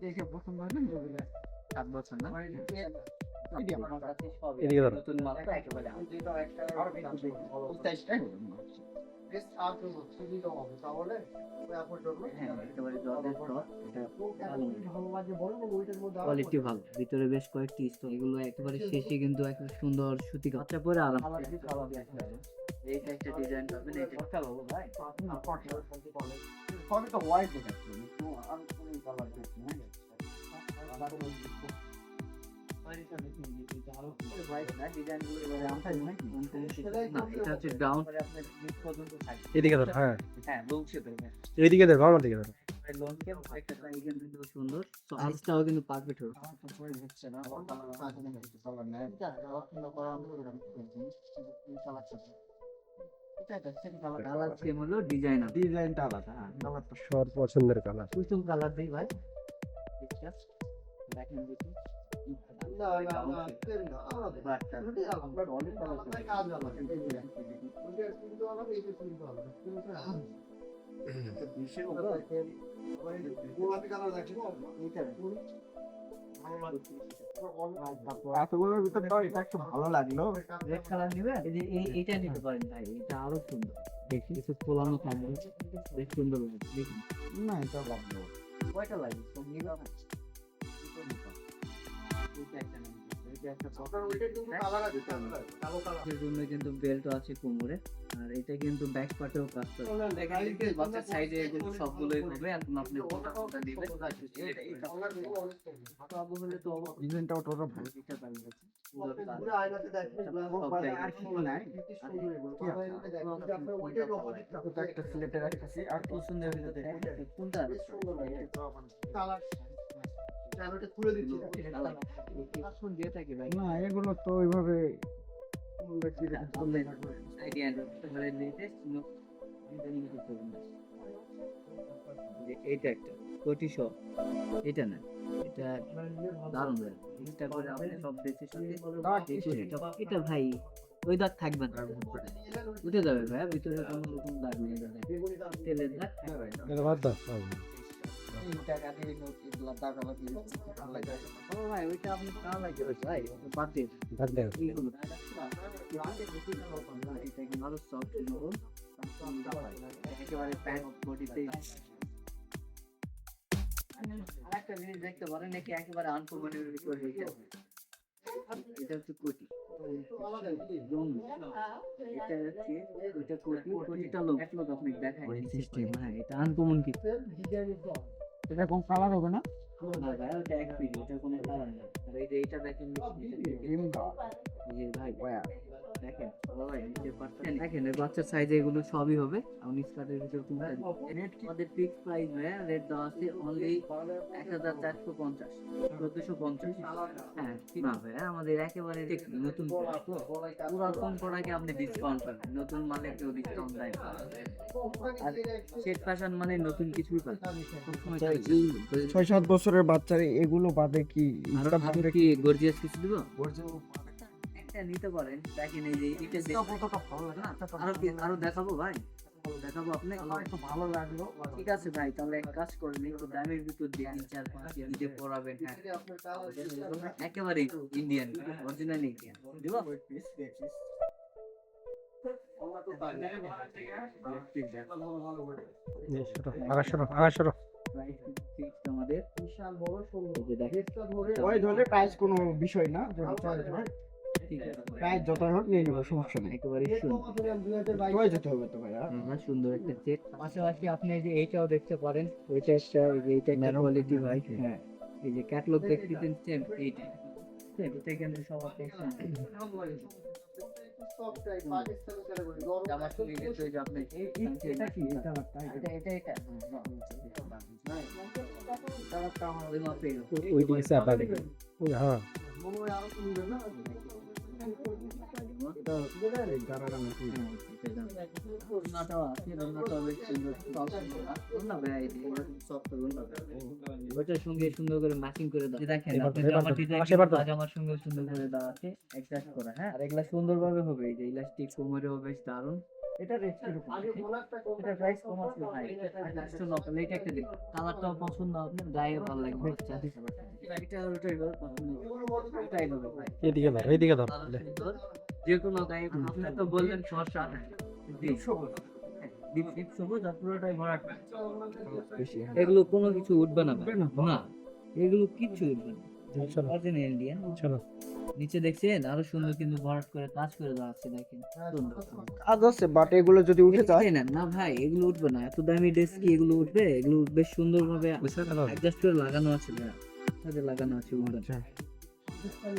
যেগুলো সাত বছর না এদিকে ধরো। নতুন মাল একেবারে আমার। যেটা একটা হ্যাঁ কোয়ালিটি ভালো ভিতরে বেশ কয়েকটি স্টোন এগুলো একেবারে শেষে কিন্তু একটা সুন্দর সুতি কাপড় পরে আরাম এইটা একটা ডিজাইন পাবেন এটা ভাই। সবই তো হোয়াইট দেখাচ্ছে একটু আর কোনো কালার দেখছি এদিকে ধর হ্যাঁ। হ্যাঁ ধর আমার দিকে ধর সুন্দর কিন্তু পারফেক্ট কালার সেম হলো ডিজাইন ডিজাইনটা আলাদা কালারটা পছন্দের কালার কুসুম কালার দেই ভাই দেখেন দেখি। এতগুলোর ভিতরে এটা একটু ভালো লাগল রেড কালার নিবেন এই যে এই- এইটা নিতে পারেন ভাই এটা আরও সুন্দর দেখি কিছু পোলানো থাকবে বেশ সুন্দর লাগে দেখুন না এটা লাগল কয়টা লাগে তো নিবে জন্য কিন্তু আছে কোমরে আর এটা কিন্তু ব্যাক পার্টেও কাজ করে বাচ্চার সাইডে এগুলো সবগুলোই হবে এখন আপনি হলে তো ডিজাইনটাও ভালো পুরো আয়নাতে এটা একটা রাখতেছি আর সুন্দর কোনটা খুলে দিচ্ছি। দিয়ে থাকে ভাই। না এগুলো তো ওইভাবে হবে না। যে এইটা একটা কোটি শপ এটা না এটা দারুণ এটা করে আপনি সব দেশের সাথে এটা ভাই ওই দাগ থাকবে না। উঠে যাবে ভাই ভিতরে কোনো রকম দাগ নেই। তেলের দাগ টাকা দিয়ে নোট টাকা লাগিয়ে ও ভাই ওইটা আপনি কার লাগে ভাই বাদ বাদ দাও এটা কিন্তু আরও সফট নরম একেবারে প্যান্ট বডিতে আরেকটা জিনিস দেখতে পারেন নাকি একেবারে আনকমনের ভিতরে হয়ে এটা হচ্ছে কোটি। এটা হচ্ছে এটা কোটি কোটিটা লোক। এক লোক আপনি দেখায় সিস্টেম হ্যাঁ এটা আনকমন কি এটা কোন কালার হবে না না ভাই ওটা এক পিস এটা কোনো কারণ নেই। আর এই দেখেন গেম দা এই যে ভাই দেখেন ভাই নিচে পাচ্ছেন দেখেন বাচ্চার সাইজে এগুলো সবই হবে। আপনি স্কার্টের ভিতর কিনতে রেট আমাদের ফিক্স প্রাইস ভাই রেট দেওয়া আছে অনলি এক হাজার চারশো পঞ্চাশ। চোদ্দশো পঞ্চাশ। হ্যাঁ না ভাই আমাদের একেবারে নতুন পুরাতন প্রোডাক্টে আপনি ডিসকাউন্ট পাবেন। নতুন মালে কেউ ডিসকাউন্ট দেয় না। আর ফ্যাশন মানে নতুন কিছুই পাবেন আচ্ছা। ছয় সাত বছরের বাচ্চারা এগুলো বাদে কি আরও আরও কি গর্জিয়াস কিছু দিব? একটা নিতে পারেন দেখেন এই যে এটা আরও কি আরও দেখাবো ভাই? দেখাবো আপনি ভালো লাগল ঠিক আছে ভাই তাহলে এক কাজ করেন একটু দামের ভিতর দিয়ে তিন চার পাঁচ নিজে পড়াবেন হ্যাঁ। একেবারে ইন্ডিয়ান অরিজিনাল ইন্ডিয়ান দিব? সরো আকাশ সরো প্রাইস ফিক্স আমাদের। বিশাল বড় এই যে দেখেন ওই ধরলে প্রাইস কোনো বিষয় না প্রাইস যত হোক নিয়ে নেব সমস্যা নেই। একেবারে সুন্দর। যেতে হবে তো ভাইয়া। হ্যাঁ, সুন্দর একটা সেট পাশাপাশি আপনি যে এইটাও দেখতে পারেন ওইটা একটা এইটা একটা কোয়ালিটি ভাই। হ্যাঁ। এই যে ক্যাটালগ দেখতেছেন সেম এইটা। সেম এটা কিন্তু সব আপনি জামা শুনে গেছে যে আপনি এটা কি? এটা এটা এটা হ্যাঁ বেশ সুন্দর রুনা ভাই সফট রুনা ওইটার সঙ্গে সুন্দর করে করে দাও। দেখেন সঙ্গে সুন্দর দেওয়া আছে অ্যাডজাস্ট হ্যাঁ? আর এগুলা সুন্দরভাবে হবে এই যে ইলাস্টিক কোমরেও বেশ দারুণ। এটা রেট কীরকম? এটা প্রাইস কম আছে ভাই। আঠাশশো নকল এটা একটা দিন কালারটাও পছন্দ গায়ে ভালো লাগবে আচ্ছা এটা পছন্দ এটাই হবে ভাই। এদিকে ধর এইদিকে ধর। যে কোনো গায়ে আপনি তো বললেন আর পুরোটাই ভরাট। এগুলো কোনো কিছু উঠবে না। না এগুলো কিচ্ছু উঠবে না। চলো। অরিজিনাল ইন্ডিয়ান চলো। নিচে দেখছেন আরও সুন্দর কিন্তু ভরাট করে কাজ করে দেওয়া আছে দেখেন কাজ আছে বাট এগুলো যদি উঠে যায় দেখছেন? না ভাই এগুলো উঠবে না। এত দামি ড্রেস কি এগুলো উঠবে? এগুলো বেশ সুন্দর ভাবে বুঝতে অ্যাডজাস্ট করে লাগানো আছে ভাই। সাথে লাগানো আছে আচ্ছা।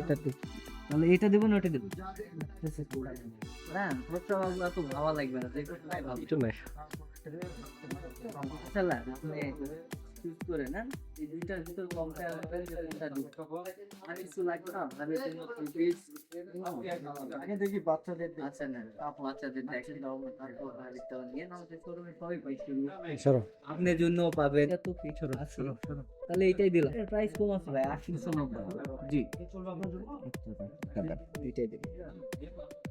এটা তাহলে এটা দেবো না ওটা দেবো? হ্যাঁ তো ভাবা লাগবে না। নাই। চুজ করে নেন। এই দুইটার ভিতর কম্পেয়ার করেন যে কোনটা দুটো আর কিছু লাগবে না আমি আগে দেখি বাচ্চাদের। আচ্ছা না আপু বাচ্চাদের দেখেন দাও তারপর আরেকটাও নিয়ে নাও যে শোরুমে সবই পাইছি চলো আপনার জন্য পাবেন। এত ফিচার আছে তাহলে এটাই দিলাম। এর প্রাইস কম আছে ভাই আটশো নব্বই। জি। দুইটাই দিলাম।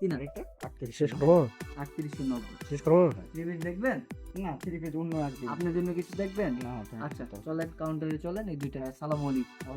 তিন হাজার শেষ করো আটত্রিশশো নব্বই। শেষ করো রিভিউ দেখবেন? না থ্রি পিস অন্য আর আপনার জন্য কিছু দেখবেন? আচ্ছা চলেন কাউন্টারে চলেন এই দুইটা সালাম আলাইকুম।